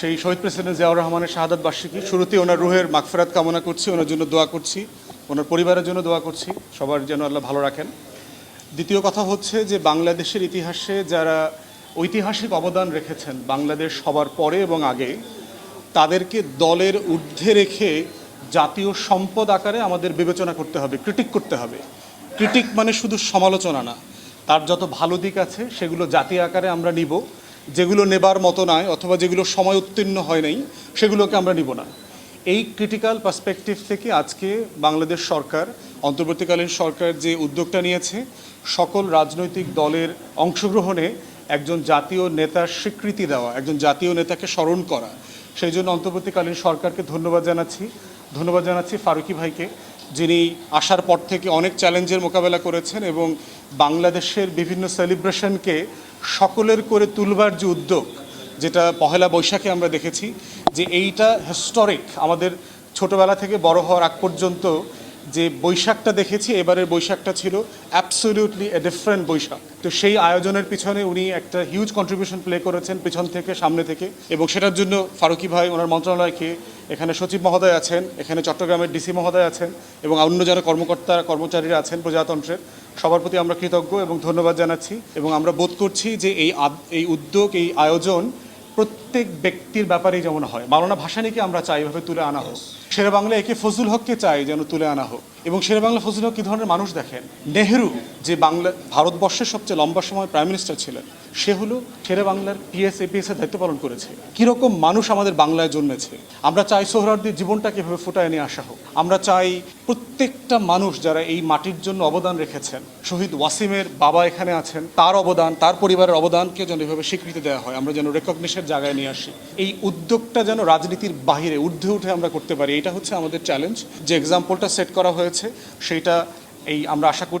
সেই শহীদ প্রেসিডেন্ট জিয়াউর রহমানের শাহাদাত বার্ষিকী। শুরুতে ওনার রুহের মাগফেরাত কামনা করছি, ওনার জন্য দোয়া করছি, ওনার পরিবারের জন্য দোয়া করছি, সবার যেন আল্লাহ ভালো রাখেন। দ্বিতীয় কথা হচ্ছে যে বাংলাদেশের ইতিহাসে যারা ঐতিহাসিক অবদান রেখেছেন বাংলাদেশ সবার পরে এবং আগে, তাদেরকে দলের ঊর্ধ্বে রেখে জাতীয় সম্পদ আকারে আমাদের বিবেচনা করতে হবে ক্রিটিক করতে হবে। ক্রিটিক মানে শুধু সমালোচনা না, তার যত ভালো দিক আছে সেগুলো জাতীয় আকারে আমরা নিব। যেগুলো নেবার মতো নয় অথবা যেগুলো সময় উত্তীর্ণ হয় নাই, সেগুলোকে আমরা নিব না। এই ক্রিটিক্যাল পার্সপেক্টিভ থেকে আজকে বাংলাদেশ সরকার, অন্তর্বর্তীকালীন সরকার যে উদ্যোগটা নিয়েছে, সকল রাজনৈতিক দলের অংশগ্রহণে একজন জাতীয় নেতার স্বীকৃতি দেওয়া, একজন জাতীয় নেতাকে স্মরণ করা। সেই জন্য অন্তর্বর্তীকালীন সরকারকে ধন্যবাদ জানাচ্ছি। ধন্যবাদ জানাচ্ছি ফারুকি ভাইকে, যিনি আসার পর থেকে অনেক চ্যালেঞ্জের মোকাবেলা করেছেন এবং বাংলাদেশের বিভিন্ন সেলিব্রেশনকে সকলের করে তুলবার যে উদ্যোগ, যেটা পহেলা বৈশাখে আমরা দেখেছি, যে এইটা হিস্টোরিক আমাদের ছোটবেলা থেকে বড় হওয়ার আগ পর্যন্ত যে বৈশাখটা দেখেছি, এবারের বৈশাখটা ছিল অ্যাবসলিউটলি এ ডিফারেন্ট বৈশাখ। তো সেই আয়োজনের পিছনে উনি একটা হিউজ কন্ট্রিবিউশন প্লে করেছেন পিছন থেকে, সামনে থেকে। এবং সেটার জন্য ফারুকি ভাই ওনার মন্ত্রণালয়কে এখানে সচিব মহোদয় আছেন, এখানে চট্টগ্রামের ডিসি মহোদয় আছেন এবং অন্য যারা কর্মকর্তা, কর্মচারীরা আছেন প্রজাতন্ত্রের, সবার প্রতি আমরা কৃতজ্ঞ এবং ধন্যবাদ জানাচ্ছি। এবং আমরা বোধ করছি যে এই এই উদ্যোগ, এই আয়োজন প্রত্যেক ব্যক্তির ব্যাপারেই যেমন হয়। মাওলানা ভাসানীকে আমরা চাই এভাবে তুলে আনা হোক। শেরে বাংলা একে ফজুল হককে চাই যেন তুলে আনা হোক। এবং শেরে বাংলা ফজলুল কী ধরনের মানুষ দেখেন? নেহেরু যে বাংলা, ভারতবর্ষের সবচেয়ে লম্বা সময় প্রাইম মিনিস্টার ছিলেন, সে হলো শেরে বাংলার পিএস এপিএস এর দায়িত্ব পালন করেছে। কীরকম মানুষ আমাদের বাংলায় জন্মেছে? আমরা চাই সোহরার্দির জীবনটাকে এভাবে ফুটায় নিয়ে আসা হোক। আমরা চাই প্রত্যেকটা মানুষ যারা এই মাটির জন্য অবদান রেখেছেন, শহীদ ওয়াসিমের বাবা এখানে আছেন, তার অবদান, তার পরিবারের অবদানকে যেন এভাবে স্বীকৃতি দেওয়া হয়, আমরা যেন রেকগনিশনের জায়গায় নিয়ে আসি। এই উদ্যোগটা যেন রাজনীতির বাহিরে ঊর্ধ্বে উঠে আমরা করতে পারি, এটা হচ্ছে আমাদের চ্যালেঞ্জ যে এক্সাম্পলটা সেট করা হয়েছে সেইটা এই আমরা আশা করি